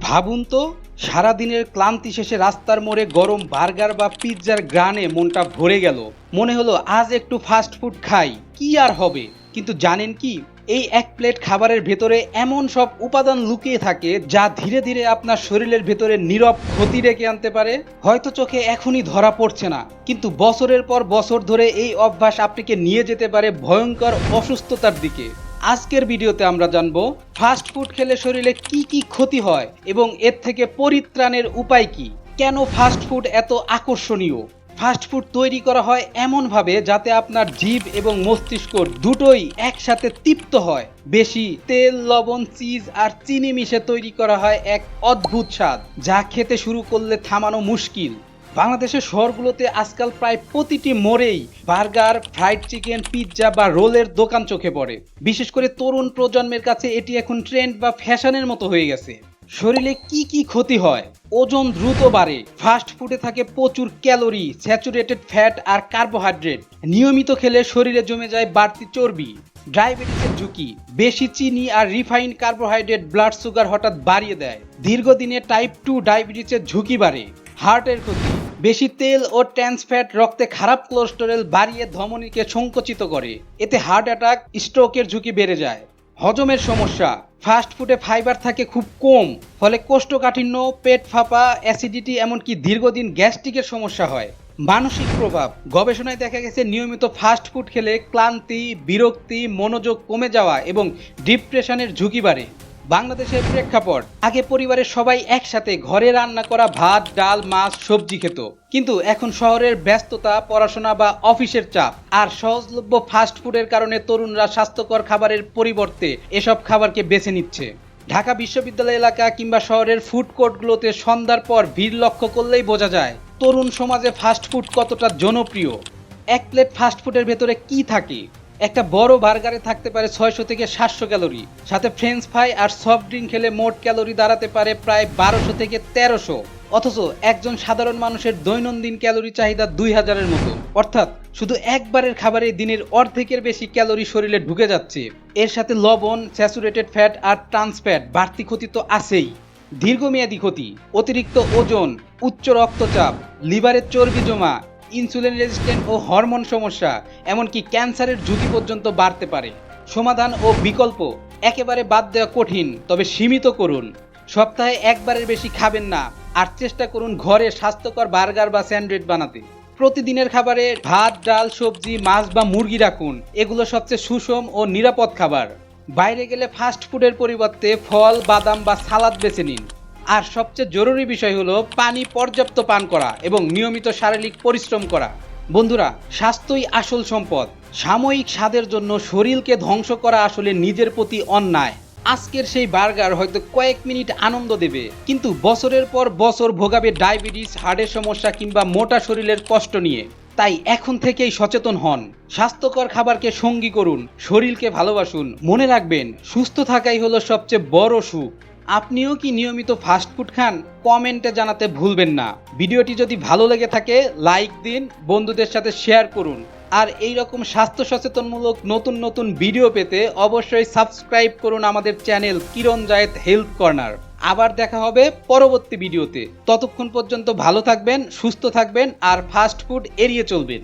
ভাবুন তো, সারাদিনের ক্লান্তি শেষে রাস্তার মোড়ে গরম বার্গার বা পিৎজার গ্রানে মনটা ভরে গেল। মনে হলো, আজ একটু ফাস্ট ফুড খাই, কি আর হবে? কিন্তু জানেন কি, এই এক প্লেট খাবারের ভেতরে এমন সব উপাদান লুকিয়ে থাকে যা ধীরে ধীরে আপনার শরীরের ভেতরে নীরব ক্ষতি ডেকে আনতে পারে। হয়তো চোখে এখনই ধরা পড়ছে না, কিন্তু বছরের পর বছর ধরে এই অভ্যাস আপনাকে নিয়ে যেতে পারে ভয়ঙ্কর অসুস্থতার দিকে। আজকের ভিডিওতে আমরা জানব ফাস্ট ফুড খেলে শরীরে কি কি ক্ষতি হয় এবং এর থেকে পরিত্রাণের উপায় কি? কেন ফাস্ট ফুড এত আকর্ষণীয়? ফাস্ট ফুড তৈরি করা হয় এমনভাবে যাতে আপনার জীব এবং মস্তিষ্ক দুটোই একসাথে তৃপ্ত হয়। বেশি তেল, লবণ চিজ আর চিনি মিশে তৈরি করা হয় এক অদ্ভুত স্বাদ, যা খেতে শুরু করলে থামানো মুশকিল। বাংলাদেশের শহরগুলোতে আজকাল প্রায় প্রতিটি মোড়েই বার্গার, ফ্রাইড চিকেন, পিৎজা বা রোলের দোকান চোখে পড়ে। বিশেষ করে তরুণ প্রজন্মের কাছে এটি এখন ট্রেন্ড বা ফ্যাশনের মতো হয়ে গেছে। শরীরে কি কি ক্ষতি হয়? ওজন দ্রুত বাড়ে। ফাস্ট ফুডে থাকে প্রচুর ক্যালোরি, স্যাচুরেটেড ফ্যাট আর কার্বোহাইড্রেট। নিয়মিত খেলে শরীরে জমে যায় বাড়তি চর্বি। ডায়াবেটিসের ঝুঁকি। বেশি চিনি আর রিফাইন্ড কার্বোহাইড্রেট ব্লাড সুগার হঠাৎ বাড়িয়ে দেয়। দীর্ঘদিনে টাইপ টু ডায়াবেটিসের ঝুঁকি বাড়ে। হার্টের ক্ষতি। বেশি তেল ও ট্রান্স ফ্যাট রক্তে খারাপ কোলেস্টেরল বাড়িয়ে ধমনীকে সংকুচিত করে। এতে হার্ট অ্যাটাক, স্ট্রোকের ঝুঁকি বেড়ে যায়। হজমের সমস্যা, ফাস্ট ফুডে ফাইবার থাকে খুব কম, ফলে কোষ্ঠকাঠিন্য, পেট ফাঁপা, অ্যাসিডিটি এমনকি দীর্ঘদিন গ্যাস্ট্রিকের সমস্যা হয়। মানসিক প্রভাব, গবেষণায় দেখা গেছে নিয়মিত ফাস্ট ফুড খেলে ক্লান্তি, বিরক্তি, মনোযোগ কমে যাওয়া এবং ডিপ্রেশনের ঝুঁকি বাড়ে। বাংলাদেশের প্রেক্ষাপট, আগে পরিবারের সবাই একসাথে ঘরে রান্না করা ভাত, ডাল, মাছ, সবজি খেত। কিন্তু এখন শহরের ব্যস্ততা, পড়াশোনা বা অফিসের চাপ আর সহজলভ্য ফাস্ট ফুডের কারণে তরুণরা স্বাস্থ্যকর খাবারের পরিবর্তে এসব খাবারকে বেছে নিচ্ছে। ঢাকা বিশ্ববিদ্যালয় এলাকা কিংবা শহরের ফুড কোর্টগুলোতে সন্ধ্যার পর ভিড় লক্ষ্য করলেই বোঝা যায় তরুণ সমাজে ফাস্ট ফুড কতটা জনপ্রিয়। এক প্লেট ফাস্ট ফুডের ভেতরে কি থাকে? একটা বড় বার্গারে থাকতে পারে ছয়শো থেকে সাতশো ক্যালোরি। সাথে ফ্রেঞ্চ ফ্রাই আর সফট ড্রিঙ্ক খেলে মোট ক্যালোরি দাঁড়াতে পারে প্রায় বারোশো থেকে তেরোশো। অথচ একজন সাধারণ মানুষের দৈনন্দিন ক্যালোরি চাহিদা দুই হাজারের মতো। অর্থাৎ শুধু একবারের খাবারে দিনের অর্ধেকের বেশি ক্যালোরি শরীরে ঢুকে যাচ্ছে। এর সাথে লবণ, স্যাচুরেটেড ফ্যাট আর ট্রান্স ফ্যাট বাড়তি ক্ষতি তো আছেই। দীর্ঘমেয়াদী ক্ষতি, অতিরিক্ত ওজন, উচ্চ রক্তচাপ, লিভারের চর্বি জমা ইনসুলিন রেজিস্ট্যান্ট ও হরমোন সমস্যা, এমনকি ক্যান্সারের ঝুঁকি পর্যন্ত বাড়তে পারে। সমাধান ও বিকল্প একেবারে বাদ দেওয়া কঠিন, তবে সীমিত করুন। সপ্তাহে একবারের বেশি খাবেন না, আর চেষ্টা করুন ঘরে স্বাস্থ্যকর বার্গার বা স্যান্ডউইচ বানাতে। প্রতিদিনের খাবারে ভাত, ডাল, সবজি, মাছ বা মুরগি রাখুন, এগুলো সবচেয়ে সুষম ও নিরাপদ খাবার। বাইরে গেলে ফাস্ট ফুডের পরিবর্তে ফল, বাদাম বা সালাদ বেছে নিন। আর সবচেয়ে জরুরি বিষয় হলো পানি পর্যাপ্ত পান করা এবং নিয়মিত শারীরিক পরিশ্রম করা। বন্ধুরা, স্বাস্থ্যই আসল সম্পদ। সাময়িক স্বাদের জন্য শরীরকে ধ্বংস করা আসলে নিজের প্রতি অন্যায়। আজকের সেই বার্গার হয়তো কয়েক মিনিট আনন্দ দেবে, কিন্তু বছরের পর বছর ভোগাবে ডায়াবেটিস হার্টের সমস্যা কিংবা মোটা শরীরের কষ্ট নিয়ে। তাই এখন থেকেই সচেতন হন। স্বাস্থ্যকর খাবারকে সঙ্গী করুন, শরীরকে ভালোবাসুন, মনে রাখবেন, সুস্থ থাকাই হলো সবচেয়ে বড় সুখ। আপনিও কি নিয়মিত ফাস্ট ফুড খান? কমেন্টে জানাতে ভুলবেন না। ভিডিওটি যদি ভালো লেগে থাকে লাইক দিন, বন্ধুদের সাথে শেয়ার করুন। আর এই রকম স্বাস্থ্য সচেতনমূলক নতুন নতুন ভিডিও পেতে অবশ্যই সাবস্ক্রাইব করুন আমাদের channel Kiran Zayed health corner. আবার দেখা হবে পরবর্তী ভিডিওতে ততক্ষণ পর্যন্ত ভালো থাকবেন, সুস্থ থাকবেন, আর ফাস্ট ফুড এড়িয়ে চলবেন।